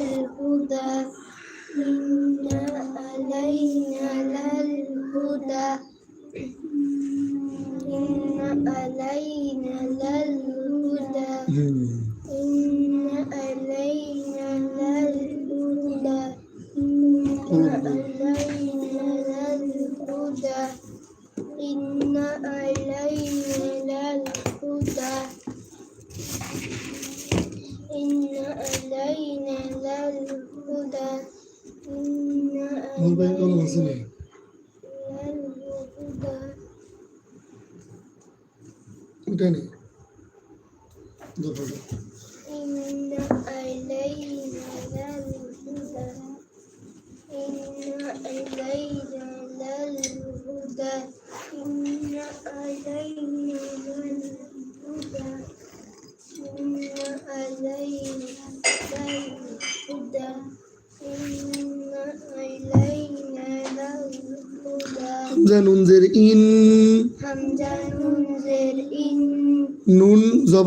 للهدى إن علينا للهدى إن علينا للهدى إن علينا للهدى إن علينا للهدى إن علينا للهدى ভাই কলম আছে না উঠে নেই। হ্যাঁ, হ্যাঁ,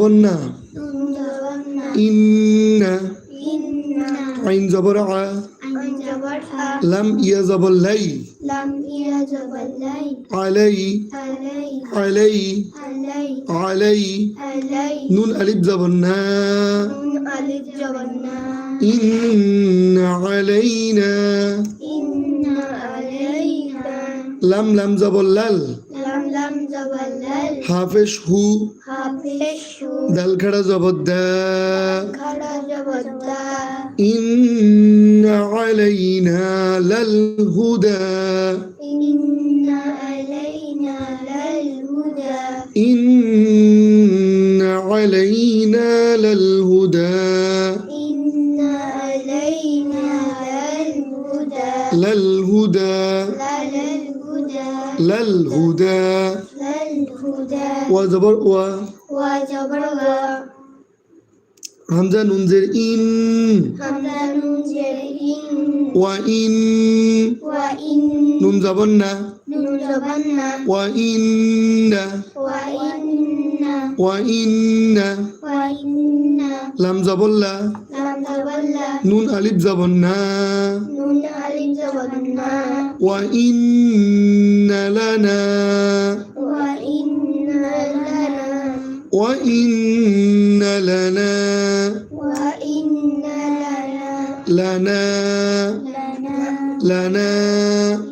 النار إن عين زبرعة لم يزب الليل علي علي علي نون ألف زبرنا إن علينا لم لم زبر الليل لم حافظ هو. حافظ زبدة إن علينا للهدى. إن علينا للهدى. إن علينا للهدى. إن علينا للهدى. لل للهدى للهدى للهدى للهدى وزبر و وجبرها همزة ننزل إن حمزة ننزل إن وإن وإن نون زبرنا ننزبنا وإن وإن وإن وإن لم زبلا لم تولى نون ألف زبرنا نون ألف جبرنا وإن لنا وإن لنا وإن لنا وإن لنا لنا لنا لنا لنا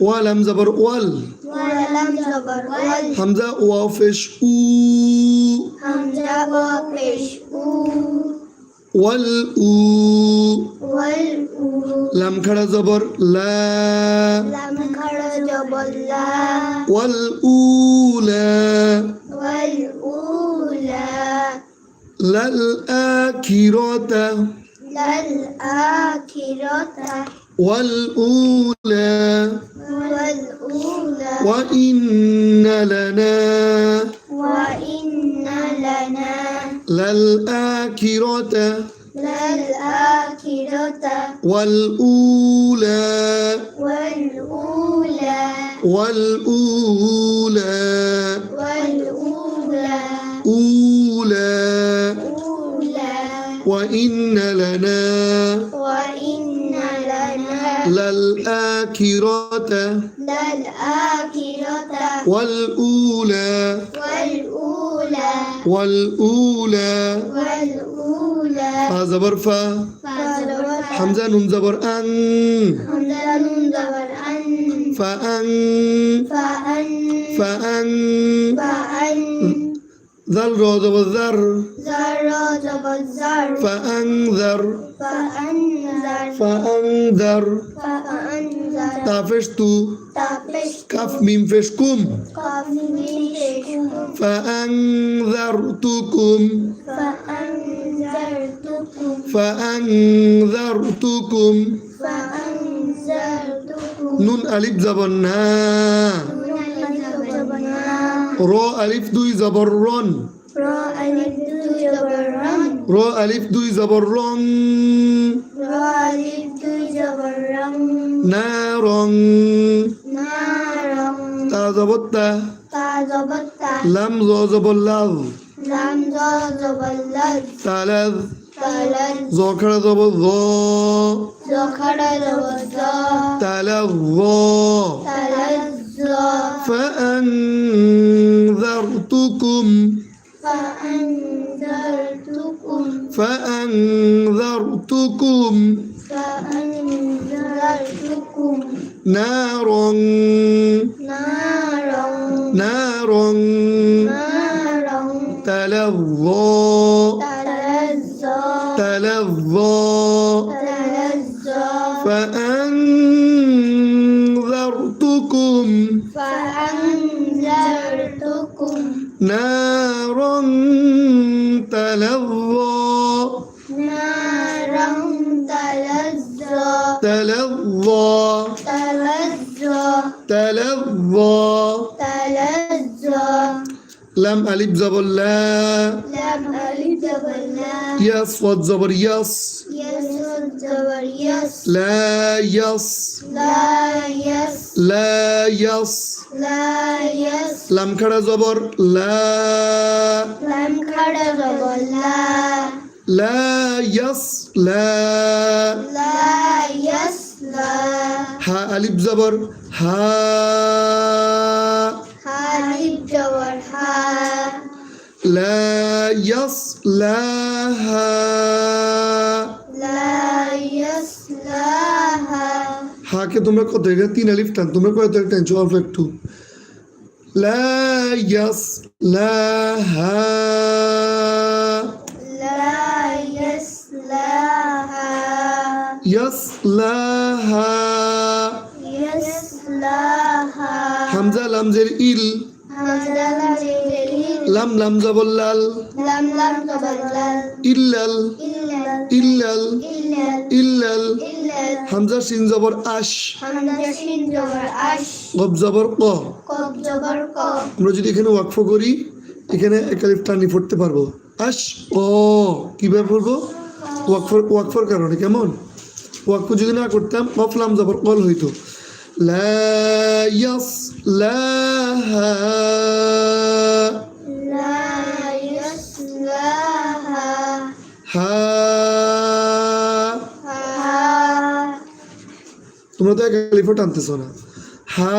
ولم زبر ول ولم زبر ول همزة أو همزة أو والأو لم كرة زبر لا. لم كرة زبر لا. والأولى والأولى للآكرة للآكرة والأولى والأولى وإن لنا وإن لنا للآخرة والأولى والأولى والأولى والأولى أولى أولى وإن لنا وإن للآخرة للآخرة والأولى والأولى والأولى والأولى فزبر حمزة نون زبر أن. حمزة نون زبر أن. فأن. فأن. فأن. ذر وذر ذر وذر فأنذر فأنذر فأنذر فأنذر تافشتو كف من فشكم فأنذرتكم فأنذرتكم فأنذرتكم فأنذرتكم نون ألف زبنا রো আলিফ দুই জবর রন। রো আলিফ দুই জবর রং না রং। তা জবর লাম জ জবর লাভ। তালাদ জ জ জ। তালাদ فأنذرتكم. فأنذرتكم. فأنذرتكم. فأنذرتكم. نارا. نارا. نارا. تلظى. تلظى. تلزا فأنذرتكم. نارا تلظى نارا تلزا تلظى تلزا تلظى تلزا لم ألف زبر لا لم ألف زبرنا يا صوت زبر يص يسود زبر يس لا يص لا يس لا يص لا يس لم خڑا زبر لا لم خڑا زبر لا لا يص لا لا يس لا ها ألف زبر ها حالب زبر ها لا يص لا ها لا يس لا ها হাকে হ্যাঁ, তোমরা কত এটা তিন আলিফ টান। তোমরা কত টানছো অল্প একটু লা ইয়াস লা হা ইয়াসলাহা। ইয়াসলাহা। হামজা লামজের ইল। হামজা ইল। লাম লাম জবল্লাল লাম লাম জবল্লাল ইল্লাল ইল্লাল। ইল্লাল। ইল্লাল। হামজা সিন জবর আশ। গব জবর ক। আমরা যদি এখানে ওয়াকফ করি এখানে একালিফ টানি পড়তে পারব। আশ ক। কীভাবে পড়ব ওয়াকফর ওয়াকফর কারণে কেমন? ওয়াকফ যদি না করতাম কফলাম জবর কল হইতো। লা ইয়াস হা। তোমরা তো এক আলিফও টানতেছ না। হা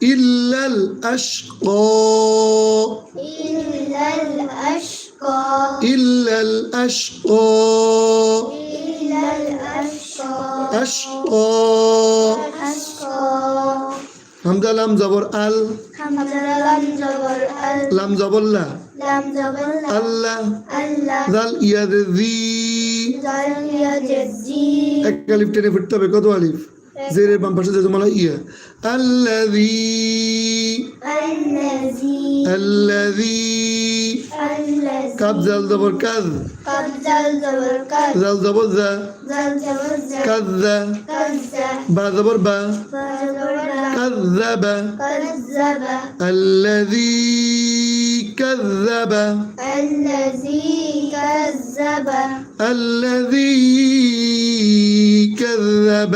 ইল্লাল আশক। ইল্লাল আশক। হামজা লাম জবর আল। লাম জবর লা। আল্লাহ। আল্লাহ। ইয়াদি এক আলিফ টেনে ফুটতে হবে কত আলিফ জেরের বাম পাশে যেহেতু মালা ইয়া আল্লাযী الذي আল্লাযী الذي কাব জাল জবর কাজ قد زل زبر قد জাল জবর জা زل زبر زل কাজ্জা كذا বা জবর বা فزبر لا কাজ্জাবা كذب الذي كذب الذي كذب الذي كذب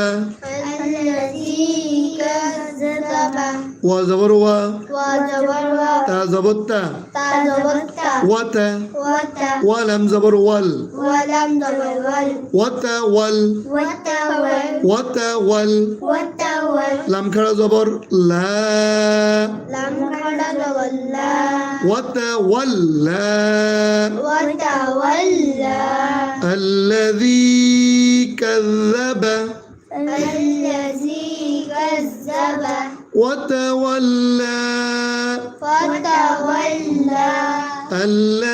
كذب وزبر و وزبر تا زبر تا تزبط وتا وت ولم زبر ول ولم زبر ول وتا ول وتول وتا ول وتول لم خڑا زبر لا لم كذب ولا وتا ولا وتولى الذي كذب الذي كذب وتولى فتولى ألا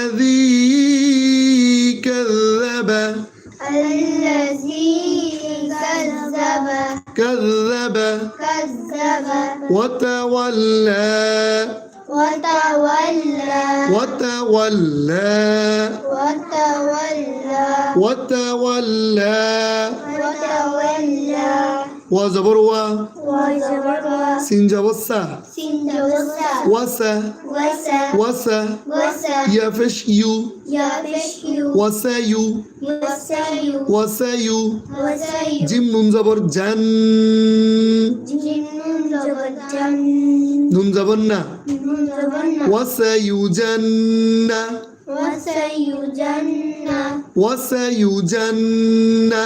سندوسا وسا وسا وسا وسا يفش يو يفشيو وسيو وسيو وسيو وسيو জিম নুন জবর জান جنون زبجن নুন জবর না نون زبنا ওয়াসায়ু জান্না وسيجنى ওয়াসায়ু জান্না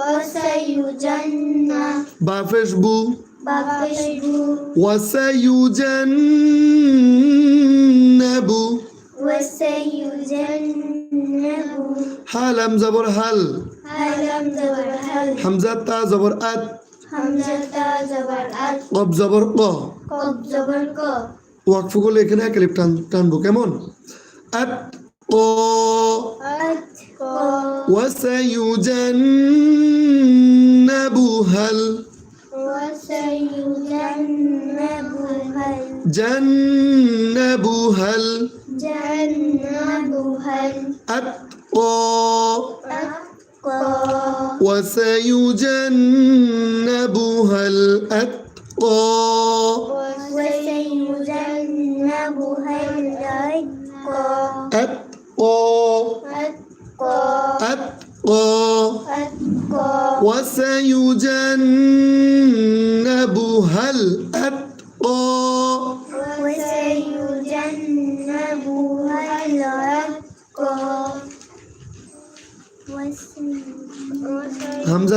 وسيجنى বাফেশবু بابشبو ওয়াসায়ু জান্নাবু وسيجنب হালাম জবর হাল هلم زبر هل হামজা তা জবর আত همزة زبر أل কব জবর ক قب زبر ق ওয়াকফ করলে এখানে এক লিপ টান টানবো কেমন আত ক أتقى وسيجنبها ال وسيجنبها جنبها جنبها الأتقى الأتقى وسيجنبها الأتقى وسيجنبها الأتقى أتقى أتقى أتقى أتقى وسيجنبها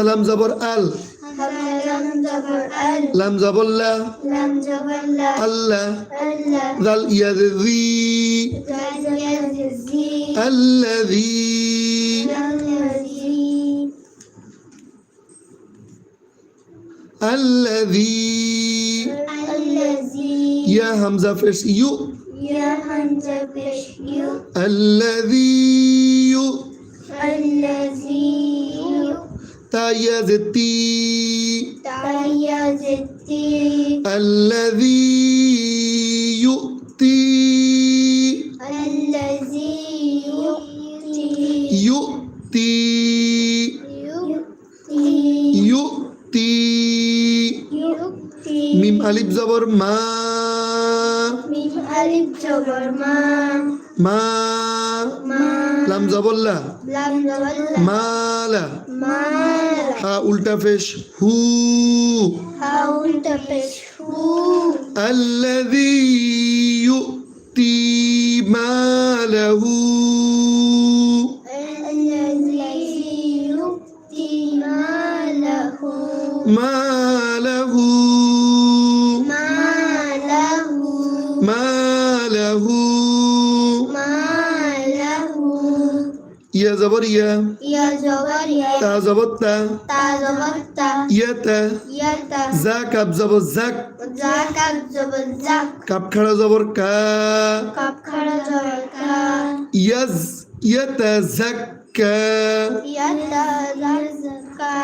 همزة لم زبر ال. لم زبر ال لم زبر لا. لم زبر لا الله ألا. ذا اليد ذي الذي. يا همزة فيش يو. يا همزة بشيو الذي. வயது தீ فيش هو. الذي يؤتي ماله. الذي يؤتي ماله. ماله. ماله. ماله ماله يا زبر يا يا زبر يا تا يتا. زا كاب زبر زك زاك زبر زاك كاب خڑا زبر كا كاب خڑا زبر كا يز يتزكى يتا زكا.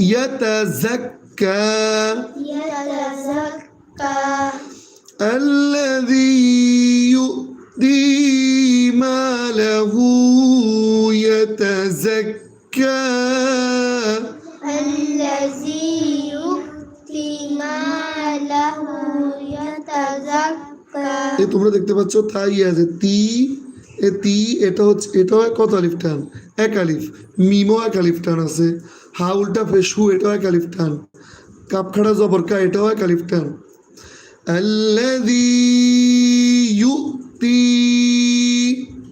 يتزكى يتزكى الذي يؤتي ماله يتزكى. الذي يؤتي ماله يتزكى এ তোমরা দেখতে পাচ্ছ তাই আছে তি এ তি এটা হচ্ছে এটাও কত আলিফ টান এক আলিফ মিমও এক আলিফ টান আছে হা উল্টা ফেসু এটাও এক আলিফ টান কাপখাড়া জবরকা এটাও এক আলিফ টান الذي يؤتي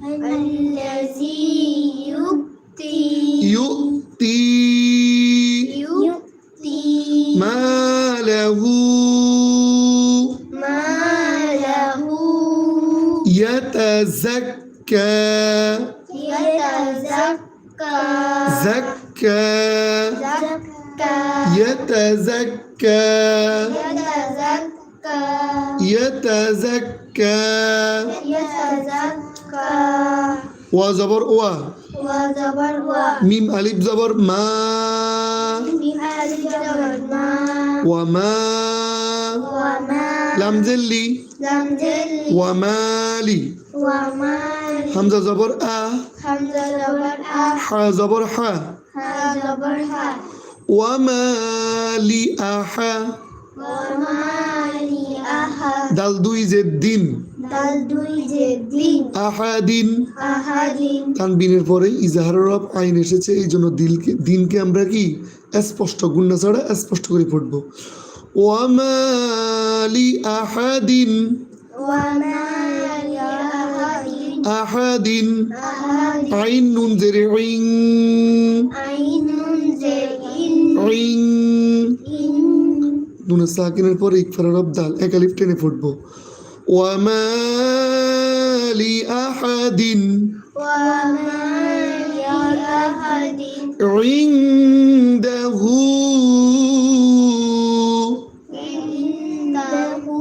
الذي يؤتي يؤتي يؤتي ما له ما له يتزكى يتزكى زكى زكى يتزكى يتزكى يتزكى يتزكى وزبر أوه و ميم ألف زبر ما ميم ألف زبر ما وما وما لام زلي لام زلي ومالي ومالي حمزة زبر أ حمزة زبر أ ح زبر ح ح زبر ح ومالي أح ومالي أح دال دوي زدين দাল আহাদিন। তানবিনের পরে ইজাহারের রব আইন এসেছে এই জন্য দিলকে দিনকে আমরা কি? স্পষ্ট গুন্না ছাড়া স্পষ্ট করে পড়ব। ওয়ামালি আহাদিন। আহাদিন। আইন নুন জেরে ইং ইং নুন সাকিনের পরে ইকফারা রব দাল একালিফ টেনে ফুটবো وما لأحد عنده عنده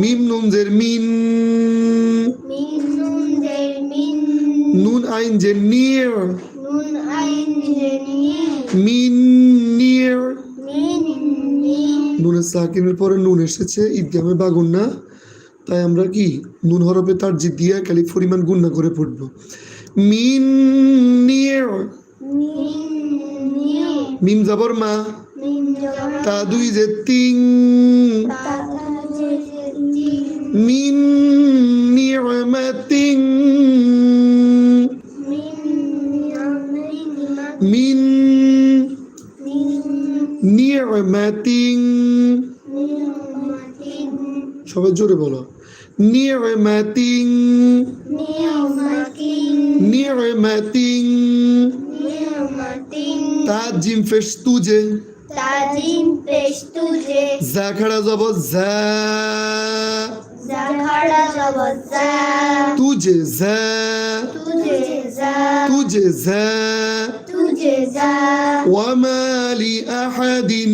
মিম নুন জের মিন من ذر من নুন আইন জের নির نون عين جنين মিন নির من نين নুনের সাকিনের পরে নুন এসেছে ঈদগামে বা গুন্না তাই আমরা কি নুন হরফে তার জি দিয়ে ক্যালিফ পরিমাণ গুণনা করে পড়ব? মিন নিয়ে মিম যাবর মা। তা দুই যে তিন। মিন নিয়ে নিয়মাতিং মিন নিয়মাতিং সবাই জোরে বলো। নিয়মাতিং নিয়মাতিং তা জিম ফেস তুজে তাজিম পেশ তুজে যা খাড়া যাব যা জাখাড়া জবজা তুজে যা তুজে যা তুজে যা তুজে যা ওয়ামালি আহাদিন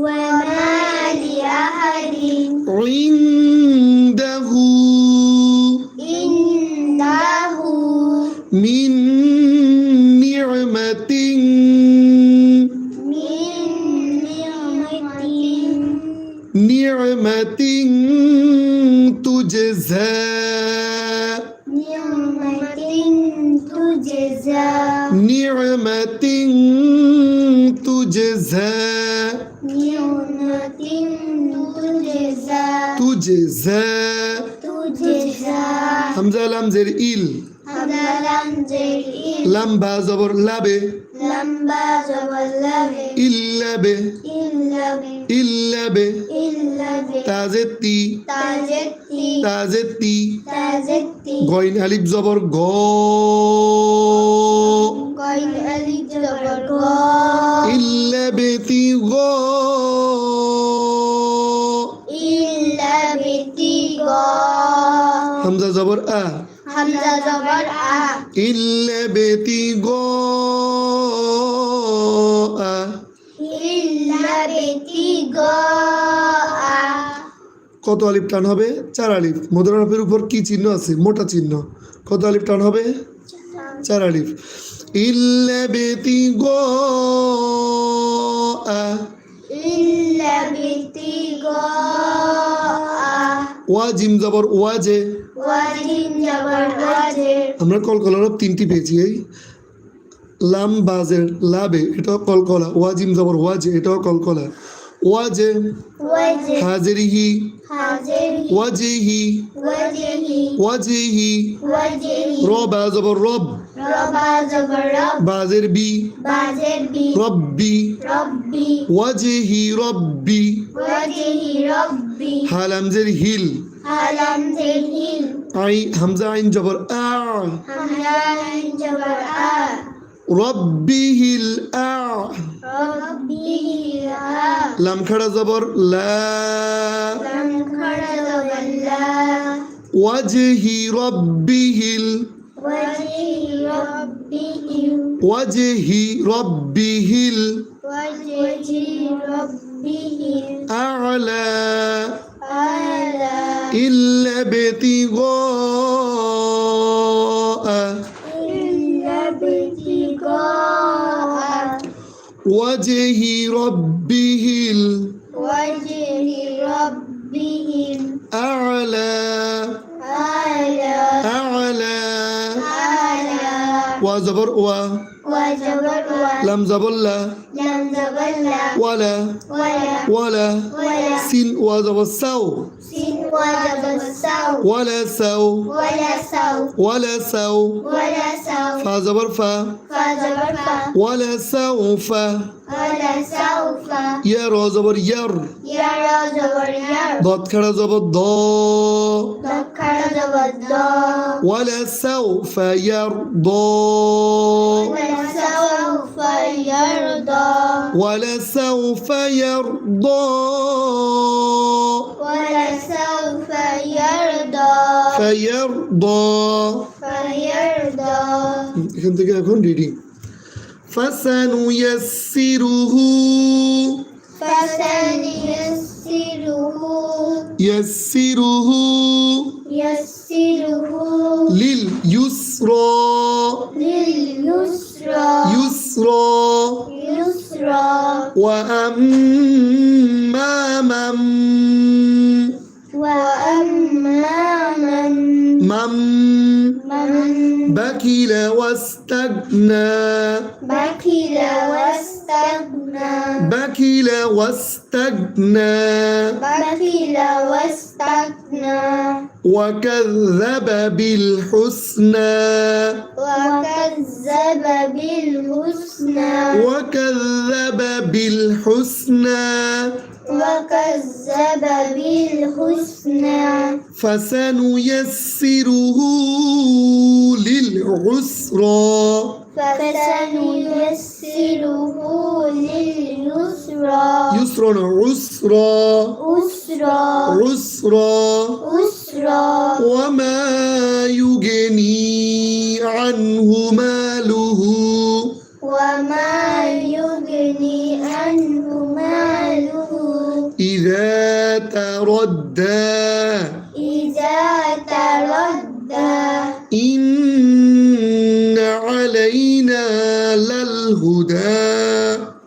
وما لأحد عنده عنده من نعمة. من نعمة نعمة تجزى. نعمة تجزى. نعمة تجزى. তুজজা হামজা লাম জের ইল লাম্বা জবর লাবে ইল্লাবে ইল্লাবে তাজেতি তাজেতি গইন আলিফ জবর গ ইল্লাবেতি গ হামজা জবর আ। বেতি গো কত আলিফ টান হবে? চার আলিফ। মদর আলিফের উপর কি চিহ্ন আছে? মোটা চিহ্ন। কত আলিফ টান হবে? চার আলিফ। ইল্লা বেতি গো আ। ওয়াজিম জবর ওয়াজে। আমরা কলকলার তিনটি পেয়েছি এই লাম বাজের লাবে এটাও কলকলা। ওয়াজিম জবর ওয়াজে এটাও কলকলা। ওয়াজে হাজেরিহি। ওয়াজিহি। ওয়াজিহি। রব জবর রব। বাজের বি। রব্বি। ওয়াজেহি রব্বি। হালামজের হিল। আই হামজা আইন জবর আ। রব্বিহিল আ। লাম খাড়া জবর লা। ওয়াজহি রব্বিহিল ওয়াজহি রব্বিহিল আলা إلا ابتغاء وجه ربه الأعلى وزبر و وجبر لم زبر لا. لم زبلا ولا ولا. ولا. ولا. سين وزبر سو سين ولا سو ولا سو ولا سو ولا سو فزبر فا. فجبر فا. ولا سوف ولا سوف يا زبر ير. يرى جبر ير. ضاد خڑا زبر ضاد ذكر جبر ضا ولا سوف يرضى ولا سوف يرضى ولا سوف يرضى ولا سوف يرضى فيرضى فيرضى এখান থেকে এখন রিডিং فسنيسره فسنيسره يسره يسره لليسرى لليسرى يسرى يسرى وأما من وأما من من من بكل واستغنى. بخل واستغنى. بكل واستغنى. بخل واستغنى. وكذب بالحسنى. وكذب بالحسنى. وكذب بالحسنى. وكذب بالحسنى. فسنيسره للعسرى. فسنيسره لليسرى. يسرا عسرا. أسرى عسرا. أسرى وما يغني عنه ماله. وما تردى إذا تردى. إن علينا للهدى.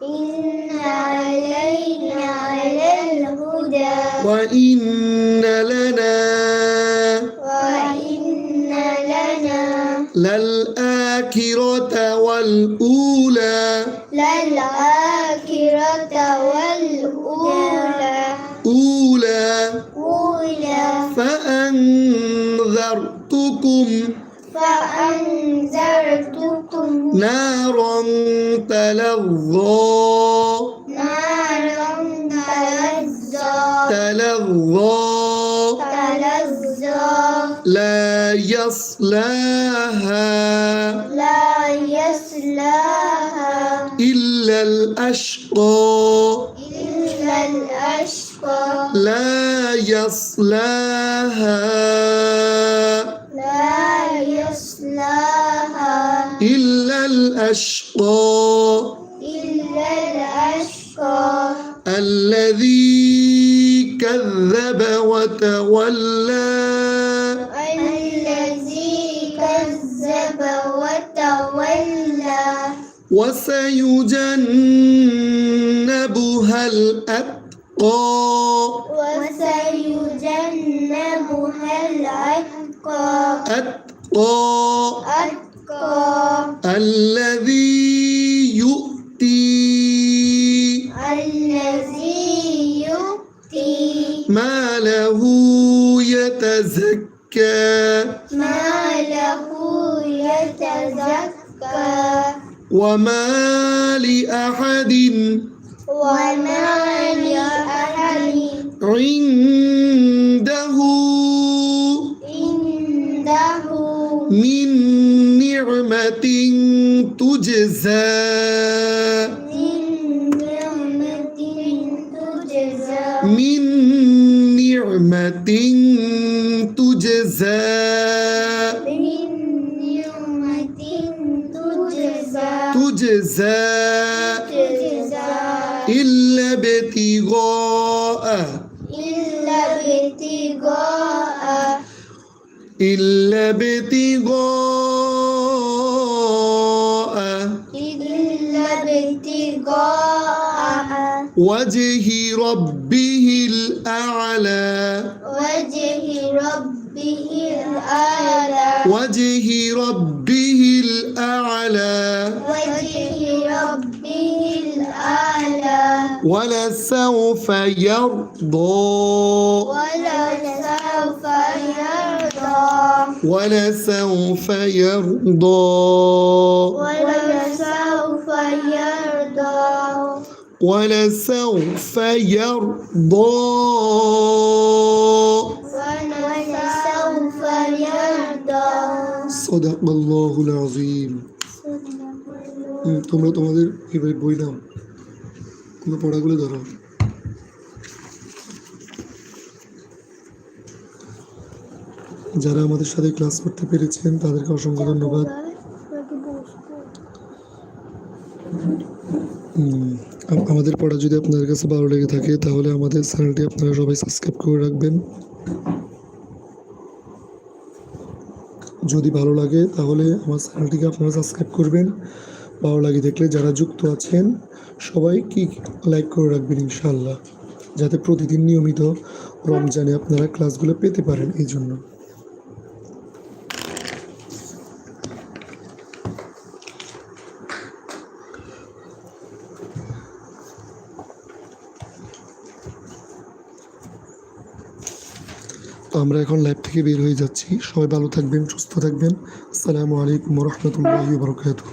إن علينا للهدى. وإن لنا. وإن لنا. للآخرة والأولى. للآخرة والأولى. فأنذرتكم فأنذرتكم نارا تلظى. نارا تلظى. تلظى. تلظى. لا يصلاها لا يصلاها إلا الأشقى. إلا الأشقى. لا يصلاها لا يصلاها إلا الأشقى. إلا الأشقى. الذي كذب وتولى. الذي كذب وتولى. وسيجنبها الأتقى. من نعمة تجزى ولسوف يرضى ولسوف يرضى ولسوف يرضى ولسوف يرضى ولسوف يرضى ولسوف يرضى صدق الله العظيم হুম, তোমরা তোমাদের এবার বই নাও তোমরা পড়াগুলো ধরো। যারা আমাদের সাথে ক্লাস করতে পেরেছেন, তাদেরকে অসংখ্য ধন্যবাদ। আমাদের পড়া যদি আপনাদের কাছে ভালো লেগে থাকে, তাহলে আমাদের চ্যানেলটি আপনারা সবাই সাবস্ক্রাইব করে রাখবেন। যদি ভালো লাগে, তাহলে আমার চ্যানেলটিকে আপনারা সাবস্ক্রাইব করবেন। ভালো লাগে দেখলে যারা যুক্ত আছেন সবাই কি লাইক করে রাখবেন ইনশাল্লাহ যাতে প্রতিদিন নিয়মিত রমজানে আপনারা ক্লাসগুলো পেতে পারেন এই জন্য তো আমরা এখন লাইভ থেকে বের হয়ে যাচ্ছি। সবাই ভালো থাকবেন, সুস্থ থাকবেন। আসসালামু আলাইকুম রহমতুল্লাহি বরকাতুহ।